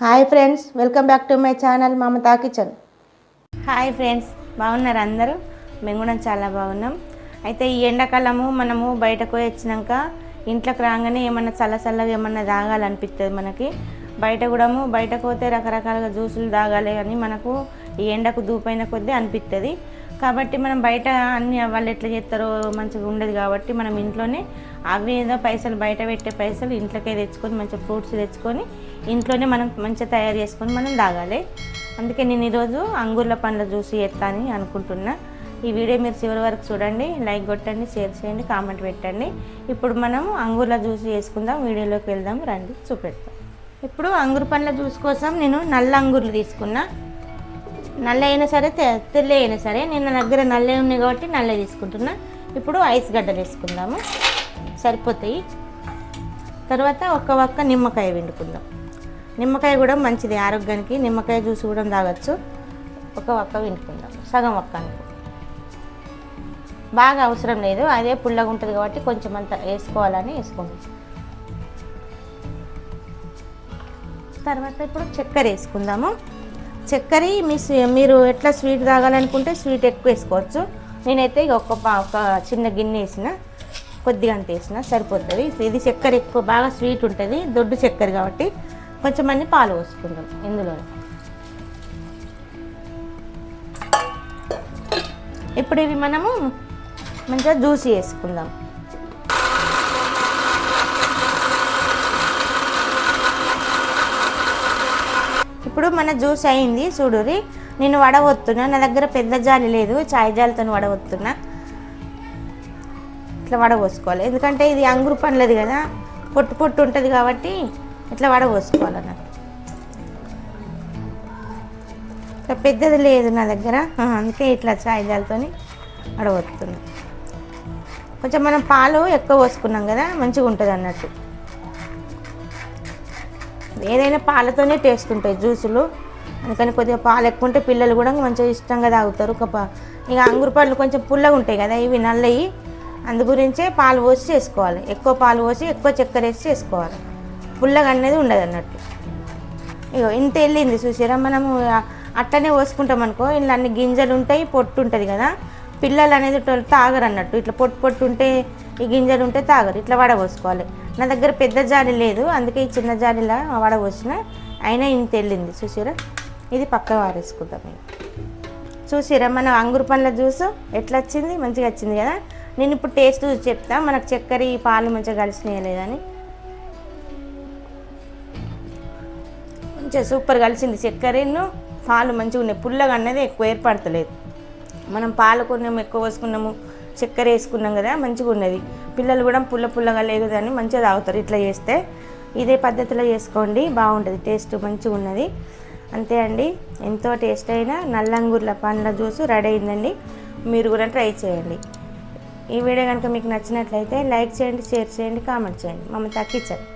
Hi friends welcome back to my channel Mamata kitchen. Hi friends బాగున్నారు అందరూ? మేము కూడా చాలా బాగున్నాం. అయితే ఈ ఎండాకాలము మనము బయటకు వచ్చినాక ఇంట్లోకి రాగానే ఏమన్నా చల్ల చల్లగా ఏమన్నా తాగాలనిపిస్తుంది మనకి. బయట కూడాము బయటకు పోతే రకరకాలుగా జ్యూసులు తాగాలి అని మనకు ఈ ఎండకు దూపైన కొద్దీ అనిపిస్తుంది కాబట్టి మనం బయట అన్ని వాళ్ళు ఎట్లా చేస్తారో మంచిగా ఉండదు కాబట్టి మనం ఇంట్లోనే అవి ఏదో పైసలు బయట పెట్టే పైసలు ఇంట్లోకే తెచ్చుకొని మంచిగా ఫ్రూట్స్ తెచ్చుకొని ఇంట్లోనే మనం మంచిగా తయారు చేసుకొని మనం తాగాలి. అందుకే నేను ఈరోజు అంగూర్ల పండ్ల జ్యూస్ చేస్తా అని అనుకుంటున్నా. ఈ వీడియో మీరు చివరి వరకు చూడండి లైక్ కొట్టండి షేర్ చేయండి కామెంట్ పెట్టండి. ఇప్పుడు మనం అంగూర్ల జ్యూస్ చేసుకుందాం వీడియోలోకి వెళ్దాం రండి చూపెడతాం. ఇప్పుడు అంగూరు పండ్ల జ్యూస్ కోసం నేను నల్ల అంగూర్లు తీసుకున్నా. నల్ల అయినా సరే తెల్ల అయినా సరే నేను నా దగ్గర నల్లే ఉన్నాయి కాబట్టి నల్లే తీసుకుంటున్నా. ఇప్పుడు ఐస్ గడ్డ తీసుకుందాము. సరిపోతాయి. తర్వాత ఒక్క ఒక్క నిమ్మకాయ పిండుకుందాం. నిమ్మకాయ కూడా మంచిది ఆరోగ్యానికి నిమ్మకాయ జ్యూస్ కూడా తాగొచ్చు. ఒక ఒక్క పిండుకుందాం సగం ఒక్క బాగా అవసరం లేదు అదే పుల్లగా ఉంటుంది కాబట్టి కొంచెం అంత వేసుకోవాలని వేసుకుంటాం. తర్వాత ఇప్పుడు చక్కెర వేసుకుందాము. చక్కెర మీ స్వీ- మీరు ఎట్లా స్వీట్ తాగాలనుకుంటే స్వీట్ ఎక్కువ వేసుకోవచ్చు. నేనైతే ఇక ఒక ఒక చిన్న గిన్నె వేసిన. కొద్దిగా అంత వేసిన సరిపోతుంది. ఇది చక్కెర ఎక్కువ బాగా స్వీట్ ఉంటుంది. దొడ్డు చక్కెర కాబట్టి కొంచెం అన్ని పాలు పోసుకుందాం ఇందులో ఇప్పుడు ఇవి మనము మంచిగా జ్యూస్ చేసుకుందాం. ఇప్పుడు మన జ్యూస్ అయింది చూడురి నేను వడవొత్తున్నా నా దగ్గర పెద్ద జాలి లేదు. చాయ్ జాలితో వడవొత్తున్నా ఇట్లా వడపోసుకోవాలి ఎందుకంటే ఇది అంగురు పండ్లది కదా పొట్టు పొట్టు ఉంటుంది కాబట్టి ఇట్లా వడపోసుకోవాలి నాకు ఇట్లా పెద్దది లేదు నా దగ్గర. అందుకే ఇట్లా చాయ్ జాలితో కొంచెం మనం పాలు ఎక్కువ పోసుకున్నాం కదా మంచిగా ఉంటుంది అన్నట్టు. ఏదైనా పాలతోనే టేస్ట్ ఉంటాయి జ్యూసులు. అందుకని కొద్దిగా పాలు ఎక్కువ ఉంటే పిల్లలు కూడా మంచిగా ఇష్టంగా తాగుతారు. ఒక ఇక అంగురు పళ్ళు కొంచెం పుల్లగా ఉంటాయి కదా ఇవి నల్లయి. అందు గురించే పాలు పోసి చేసుకోవాలి. ఎక్కువ పాలు పోసి ఎక్కువ చక్కెర వేసి చేసుకోవాలి. పుల్లగా అనేది ఉండదు అన్నట్టు. ఇగో ఇంత వెళ్ళింది చూసారా మనము అట్టనే పోసుకుంటాం అనుకో ఇందులో అన్ని గింజలు ఉంటాయి పొట్టు ఉంటుంది కదా. పిల్లలు అనేది తాగరు అన్నట్టు. ఇట్లా పొట్టు పొట్టు ఉంటే ఈ గింజలు ఉంటే తాగరు. ఇట్లా వడపోసుకోవాలి నా దగ్గర పెద్ద జాలి లేదు. అందుకే ఈ చిన్న జాలిలా వడపోసిన అయినా ఇంత వెళ్ళింది చూసారా ఇది పక్క వారేసుకుందాం ఇక. చూసిరా మన అంగురు పండ్ల జ్యూస్ ఎట్లా వచ్చింది మంచిగా వచ్చింది కదా. నేను ఇప్పుడు టేస్ట్ చెప్తా. మనకు చక్కెర ఈ పాలు మంచిగా కలిసినాయా లేదని మంచిగా సూపర్ కలిసింది చక్కెరను పాలు మంచిగా ఉన్నాయి. పుల్లగా అన్నది ఎక్కువ ఏర్పడతలేదు. మనం పాలు కొన్నాము ఎక్కువ పోసుకున్నాము చక్కెర వేసుకున్నాం కదా మంచిగా ఉన్నది. పిల్లలు కూడా పుల్ల పుల్లగా లేదు అని మంచిగా తాగుతారు ఇట్లా చేస్తే. ఇదే పద్ధతిలో చేసుకోండి. బాగుంటుంది. టేస్ట్ మంచిగా ఉన్నది. అంతే అండి. ఎంతో టేస్ట్ అయిన నల్లంగూర్ల పండ్ల జ్యూస్ రెడీ అయిందండి. మీరు కూడా ట్రై చేయండి. ఈ వీడియో కనుక మీకు నచ్చినట్లయితే లైక్ చేయండి షేర్ చేయండి కామెంట్ చేయండి. మమ్మల్ని తగ్గించండి.